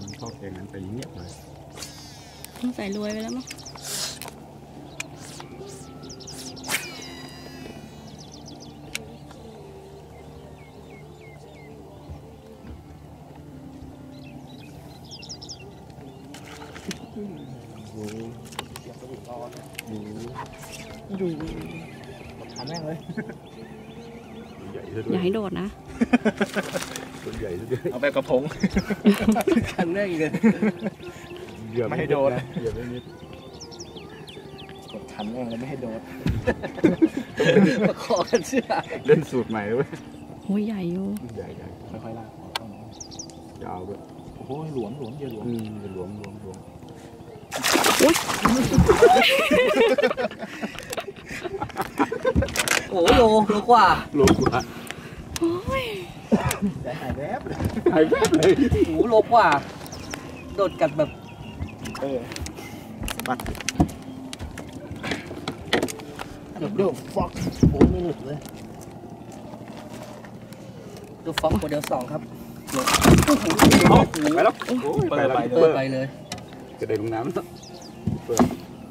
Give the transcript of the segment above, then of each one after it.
ลำเข้าแกงนั้นไปเงียบเลยต้องใส่รวยไปแล้วมั้งดูทำแม่งเลย ใหญ่ซะด้อวยย่าให้โดดนะ ตัวใหญ่ซะด้วยเอาแบบกระพง คันแรกเลยเหยียบไม่ให้โดนนะเหยียบไม่นิดกดคันแม่งแล้วไม่ให้โดนประคอกันเชื่อเล่นสูตรใหม่เลยเว้ยโอ้ยใหญ่อยู่ใหญ่ใหญ่ค่อยๆลากออกเข้ามายาวด้วยโอ้โหหลวมหลวมเยอะหลวมอืมจะหลวมหลวมหลวมโอ้โหโลโลกว่าหลวมกว่าแต่ หายแวบเลยหายแวบเลยโอ้โหโลกว่าโดดกัดแบบเออปัดเดี๋ยวเดี๋ยวฟอกโอ้ไม่หลุดเลยดูฟ็อกโมเดลสองครับเอาไปแล้วโอ้ยไปแล้วเปิดไปเลยกระเด็นลงน้ำแล้ว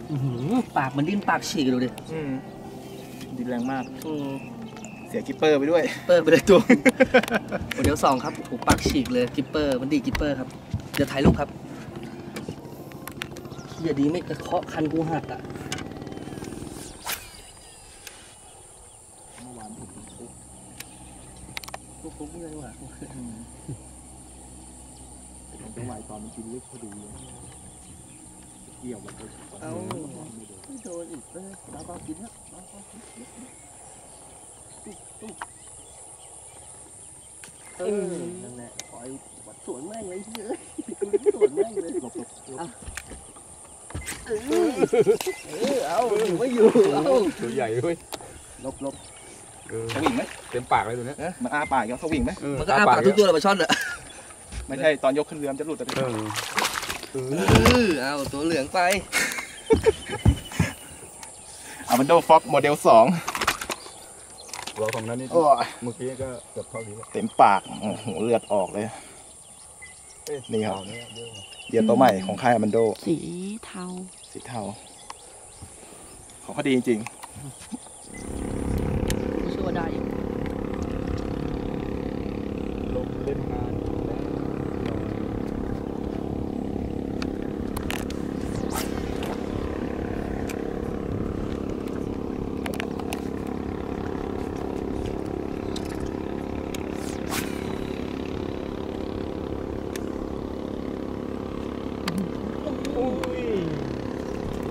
อื้อหือปากมันดิ้นปากฉีกดูดิอืมดินแรงมากอืมเสียกิปเปอร์ไปด้วย เปิดไปเลยตัวโมเดลสองครับถูกปากฉีกเลยกิปเปอร์มันดีกิปเปอร์ครับ เดี๋ยวถ่ายรูปครับอย่าดีไม่กระเคาะคันกูหักอะเมื่อวานผมปุ๊บกูฟุกเลยว่ะผมไปไหวตอนมันกินลึกพอดีเลยเกี่ยวมันไปเอาไม่โดนไม่โดนอีกเออเราเบาๆกินนะเบาๆกิน เออนั่นแหละปล่อยวัดสวนแม่งเลยเฮ้ยสวนแม่งเลยหลบหลบหลบเออเออเอาอยู่ไม่อยู่เอาตัวใหญ่เว้ยหลบหลบเออสวิงไหมเต็มปากเลยตัวเนี้ยเอ๊ะมันอ้าปากยังสวิงไหมเออมันก็อ้าปากทุกตัวเลยปลาช่อนอะไม่ใช่ตอนยกขึ้นเรือมันจะหลุดแต่เออเอเอออเอาตัวเหลืองไปอามันโดฟ็อกโมเดลสอง เราของนั้นนี่โอ้ยเมื่อกี้ก็เกือบเท่านี้แล้วเต็มปากโอ้โหเลือดออกเลย เอ๊ะนี่ครับเอาเนี่ยเยอะกว่าเหยื่อตัวใหม่ของค่ายอามันโด สีเทา สีเทา ของเขาดีจริง ชั่วได้ ลงเล่นงานแล้ว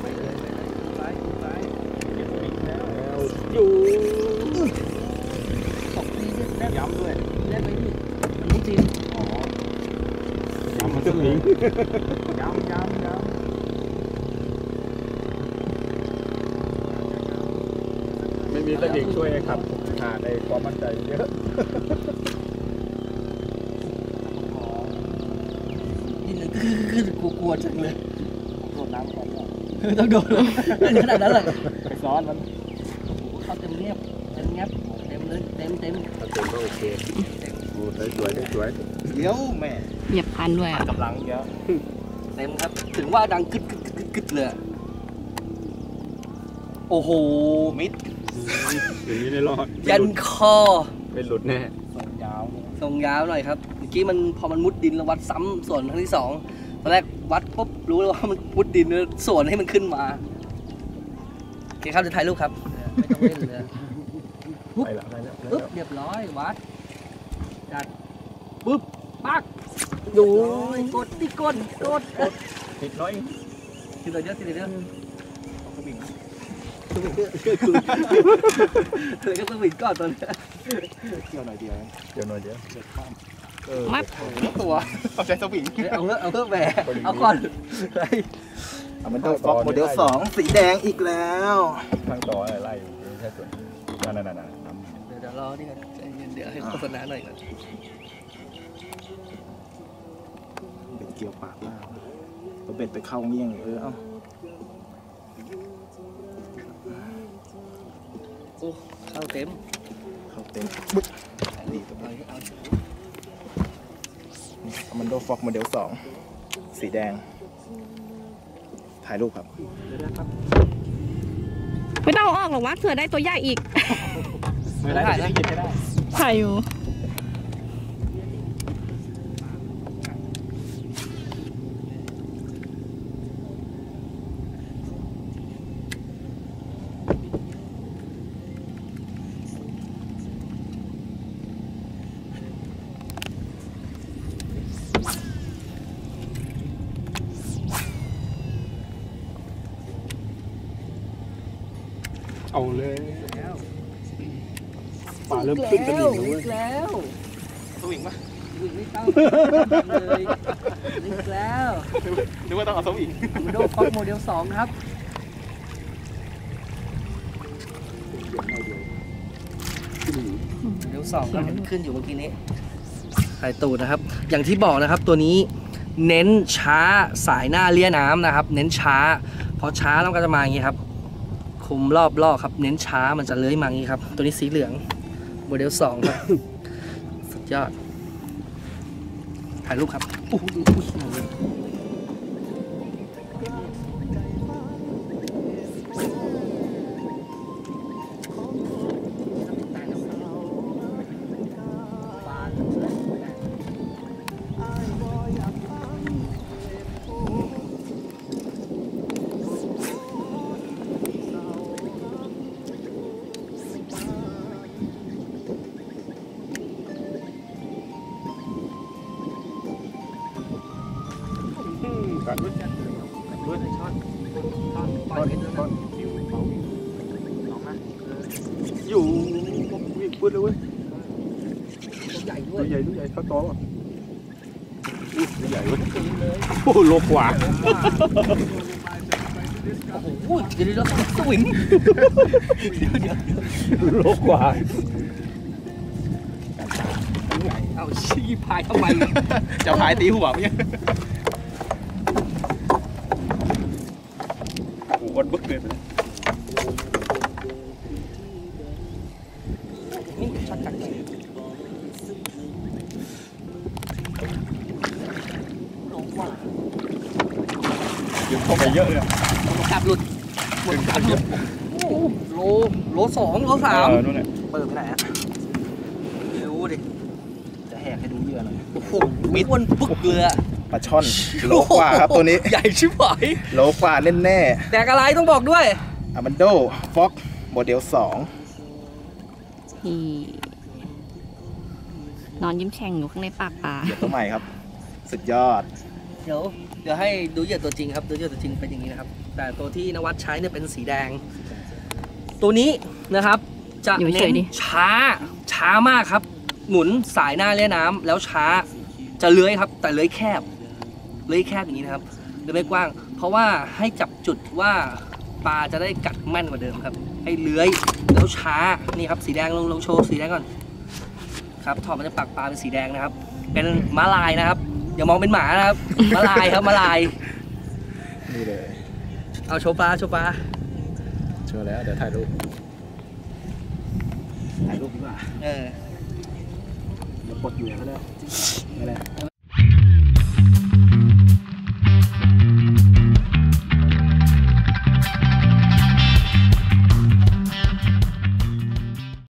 ไปเลยไปเลยไปไป แล้วอยู่ สองทีเนี่ยได้ ย้ำด้วย ได้ไหมพี่มันไม่จริง ย้ำมันสมิง ย้ำย้ำย้ำไม่มีสมิงช่วยครับขาดในความมั่นใจเยอะยินคือคือกูกลัวจังเลยๆโดดน้ำก่อนเนี่ยต้องโดนเลยขนาดนั้นเลยไปซ้อนมันโอ้โหเข้าเต็มเงียบเต็มเงียบเต็มเลยเต็มเต็มถ้าเต็มก็โอเค ดูสวยๆสวยเดี๋ยวแม่เหยียบคันด้วยอะกำลังเยอะเต็มครับ ถึงว่าดังกึดกึดกึดกึดกึดเลยอะโอ้โห มิดๆอย่างนี้ไม่รอดยันคอไม่หลุดแน่ส่งยาวเลยทรงยาวหน่อยครับเมื่อกี้มันพอมันมุดดินแล้ววัดซ้ำส่วนครั้งที่สองตอนแรกวัดปุ๊บรู้เลยว่ามันมุดดินแล้วส่วนให้มันขึ้นมาโอเคครับจะถ่ายรูปครับไม่ต้องเล่นเลยไปละไปละไปปึ๊บละเรียบร้อยวัด จัดปึ๊บปักอยู่กดที่ก้นกดกดติดน้อยทีละเยอะทีละเยอะสวิงเธอก็สวิงก่อนตอนนี้เกี่ยวหน่อยเดียวเดี๋ยวหน่อยเดี๋ยวเด็ดมากเออมัดตัวเอาใจสวิงเฮ้ยเอาเถอะเอาเถอะแหมเอาก่อนเฮ้ยอามันโดฟ็อกโมเดลสองสีแดงอีกแล้วทางต่ออะไรไล่อยู่ไม่ใช่ส่วนนั่นนั่นนั่น น้ำเดี๋ยวเดี๋ยวรอนี่ก่อนใจเย็นเดี๋ยวให้โฆษณาหน่อยก่อนเบ็ดเกี่ยวปากมากตัวเบ็ดไปเข้าเงี้ยงเออเอ้าอ้เข้าเต็ม เข้าเต็มบึ๊กดีตัวเอานี้เอามันโดฟ็อกโมเดลสองสีแดง ถ่ายรูปครับ ไม่ต้องอออกหรอกวะเผื่อได้ตัวใหญ่อีก ไม่ได้ไม่ได้หยิบไม่ได้ใช่อยู่เอาเลย ป่าเริ่มขึ้นสนิมแล้วเว้ยแล้วสวิงปะวิ่งไม่เข้าเลยอีกแล้วนึกว่าต้องเอาสวิงโมโดฟ็อกโมเดลสองครับโมเดลสองก็เห็นขึ้นอยู่เมื่อกี้นี้ไข่ตูดนะครับ อย่างที่บอกนะครับตัวนี้เน้นช้าสายหน้าเลี้ยน้ำนะครับ เน้นช้าพอช้าแล้วมันก็จะมาอย่างนี้ครับ คุมรอบลอกครับ เน้นช้ามันจะเลื้อยมาอย่างนี้ครับ ตัวนี้สีเหลือง โมเดลสองครับ สุดยอด ถ่ายรูปครับอู้หูอู้หู อืมกัดด้วยกันกัดด้วยช้อนช้อนช้อนช้อนคิวเบาลองนะอยู่วิ่งปื้ดเลยเว้ยใหญ่ด้วยใหญ่ตัวใหญ่เท่าตัวป่ะอุ้ยใหญ่เว้ยตีเลยโอ้โหโลกว่าโอ้โหเดี๋ยวเดี๋ยวสวิงเดี๋ยวเดี๋ยวโลกว่าเอาชี้พายทำไมจะพายตีหัวมั้ย อ้วันบึกเลยนี่ช็อตกัดเลยโลกว่ายืมเข้าไปเยอะเลยหมดกลับหลุดหมดกลับหลุดโอ้โหโลโลสองโลสามเออนู่นแหละเปิดไปไหนฮะไม่รู้ดิจะแหกให้ดูเหยื่อหน่อยโอ้โหมิดวนปึ๊กเรือ ปลาช่อนโลกว่าครับตัวนี้ใหญ่ชิบหายโลกว่าแน่แน่แตกอะไรต้องบอกด้วยอมันโดฟ็อกโมเดลสองนี่นอนยิ้มแฉ่งอยู่ข้างในปากปลาเหยื่อตัวใหม่ครับ สุดยอด เดี๋ยวเดี๋ยวให้ดูเหยื่อตัวจริงครับดูเหยื่อตัวจริงเป็นอย่างนี้นะครับ แต่ตัวที่นวัดใช้เนี่ยเป็นสีแดง ตัวนี้นะครับ จะอยู่เฉเน้ยนๆดิช้าช้ามากครับ หมุนสายหน้าเล่นน้ำแล้วช้าจะเลื้อยครับ แต่เลื้อยแคบ เลื้อยแคบอย่างนี้นะครับเลื้อยไม่กว้าง เพราะว่าให้จับจุดว่าปลาจะได้กัดแม่นกว่าเดิมครับ ให้เลื้อยแล้วช้านี่ครับสีแดงลงลงโชว์สีแดงก่อนครับถอดมันจะปักปลาเป็นสีแดงนะครับ เป็นม้าลายนะครับอย่ามองเป็นหมานะครับม้าลายครับม้าลายนี่เลยเอาโชว์ปลาโชว์ปลาเชื่อแล้วเดี๋ยวถ่ายรูปถ่ายรูปดีกว่าเออเดี๋ยวปลดเหยื่อก็ได้ไม่ได้